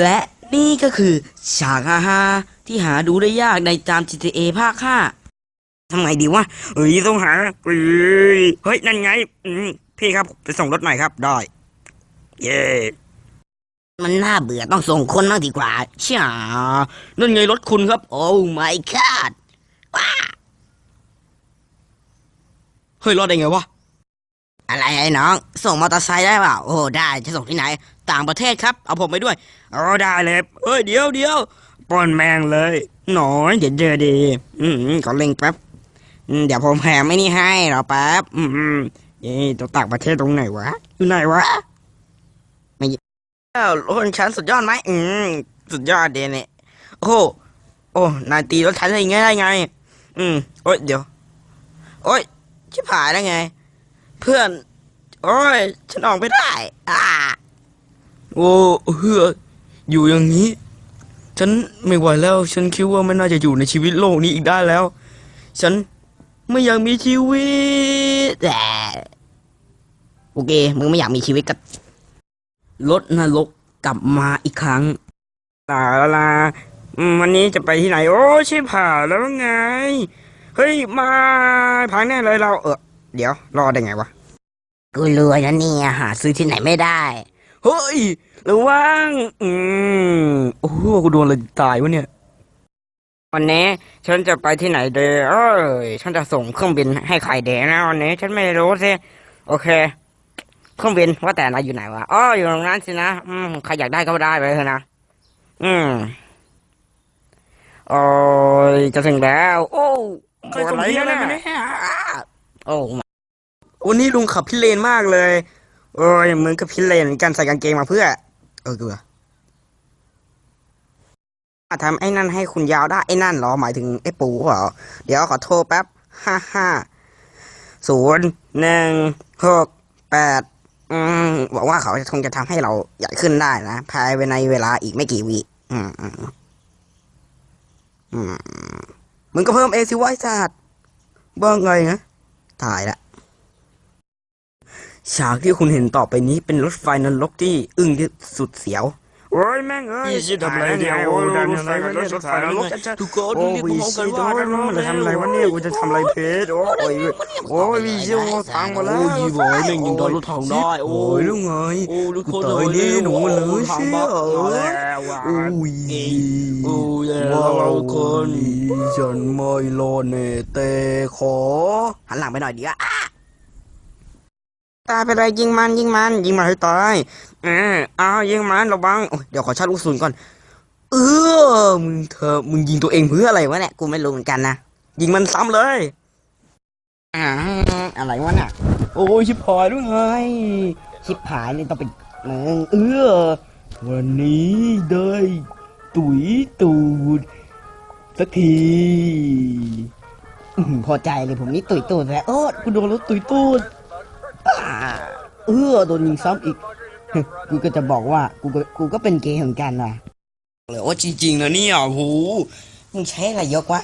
และนี่ก็คือฉากฮาฮาที่หาดูได้ยากในตาม GTA ภาค5ทำไงดีวะเฮ้ยต้องหาเฮ้ยเฮ้ย นั่นไงพี่ครับไปส่งรถหน่อยครับ ได้ เย้มันน่าเบื่อต้องส่งคนมากดีกว่าช่านั่นไงรถคุณครับ โอ้ my god เฮ้ย รอดได้ไงวะ อะไรไอ้น้อง ส่งมอเตอร์ไซค์ได้เปล่าโอ้ได้จะส่งที่ไหน ต่างประเทศครับ เอาผมไปด้วยอ๋อได้เลยเฮ้ยเดี๋ยวเดี๋ยวปล้นแมงเลย หนอยเดี๋ยวเจอดี อืมขอเล่งแป๊บเดี๋ยวผมแถมไม่นี่ให้รอแป๊บ อืมอืมเอ๊ะตัวต่างประเทศตรงไหนวะ อยู่ไหนวะไม่เอ้ารถฉันสุดยอดไหมอืมสุดยอดเดนเนี่ยโอ้โอ้นายตีรถฉันได้ไงได้ไง อืมโอ๊ยเดี๋ยว โอ๊ยชิบหายได้ไง เพื่อน โอ้ย ฉันออกไม่ได้ อ่า โอ้เฮืออยู่อย่างนี้ ฉันไม่ไหวแล้ว ฉันคิดว่าไม่น่าจะอยู่ในชีวิตโลกนี้อีกได้แล้ว ฉันไม่อยากมีชีวิตแต่โอเค มึงไม่อยากมีชีวิตกับรถนรกกลับมาอีกครั้งลาลาลาอืมวันนี้จะไปที่ไหน โอ้ชิบหาแล้วไง เฮ้ย มาพังแน่เลยเรา เออเดี๋ยว รอได้ไงวะ กูรวยนะเนี่ยหาซื้อที่ไหนไม่ได้ เฮ้ยระวังอืมโอ้โหกูโดนอะไรตายวะเนี่ย วันนี้ฉันจะไปที่ไหนเดเอ้ยฉันจะส่งเครื่องบินให้ใครเดนะวันนี้ ฉันไม่รู้สิโอเค เครื่องบินว่าแต่นายอยู่ไหนวะอ๋ออยู่ตรงนั้นสินะอืมใครอยากได้ก็ได้ไปเถอะนะอืมโอ้ยจะถึงแล้ว โอ้ใครส่งที่อะไรมาเนี่ย โอ้ วันนี้ลุงขับพิเรนมากเลย โอ้ยมึงก็พิเรนเหมือนกันใส่กางเกงมาเพื่อ เออเกลือทำไอ้นั่นให้คุณยาวได้ไอ้นั่นเหรอหมายถึงไอ้ปูเหรอเดี๋ยวขอโทรแป๊บห้าห้าศูนย์หนึ่งหกแปดอืมหวังว่าเขาจะคงจะทำให้เราใหญ่ขึ้นได้นะภายในเวลาอีกไม่กี่วิอืมอืมมึงก็เพิ่มเอซิวไอ้สัตว์บ้างไงนะตายละ ฉากที่คุณเห็นต่อไปนี้เป็นรถไฟนรกที่อึ้งที่สุดเสียว โอ้ยแม่งเอ้ยนี่สิทำอะไรเนี่ยโอ้ยดันอะไรกันรถไฟนรกทุกคนโอ้รีบวีมองกัซีนโดว่านมันจะทำอะไรวะเนี่ยกูจะทำอะไรเพชรโอ้ยโอ้ยวีซีโอพังหมดแล้วโอ้ยโว้ยแม่งยังโดนรถถังได้โอ้โอ้ยยลูกเงยโอ้ลูกกูคนต่อยนี่หนูเลยเชี่ยโอ้โอ้ยยโอ้ยแล้วว้าวทุกคนฉันไม่รอดเนเตขอหันหลังไปหน่อยดีอะ ตายไปเลยยิงมันยิงมัน ยิงมันให้ตายเอออ้าวยิงมันระวังเดี๋ยวขอชาร์จลูกศูนย์ก่อน เออมึงเธอมึงยิงตัวเองเพื่ออะไรวะเนี่ยกูไม่รู้เหมือนกันนะยิงมันซ้ำเลยอ่าอะไรวะน่ะโอ้ยชิบหายด้วยไงชิปหายนี่ต้องเป็นมึงเออวันนี้ได้ตุ๋ยตูดสักทีพอใจเลยผมนี่ตุยตุยแล้วโอ้กูโดนรถตุ๋ยตูด เออโดนยิงซ้ำอีก กูก็จะบอกว่ากูก็กูก็เป็นเกย์เหมือนกันนะเลยว่าจริงๆนะเนี่ยโอ้โหมึงใช้อะไรยกวะ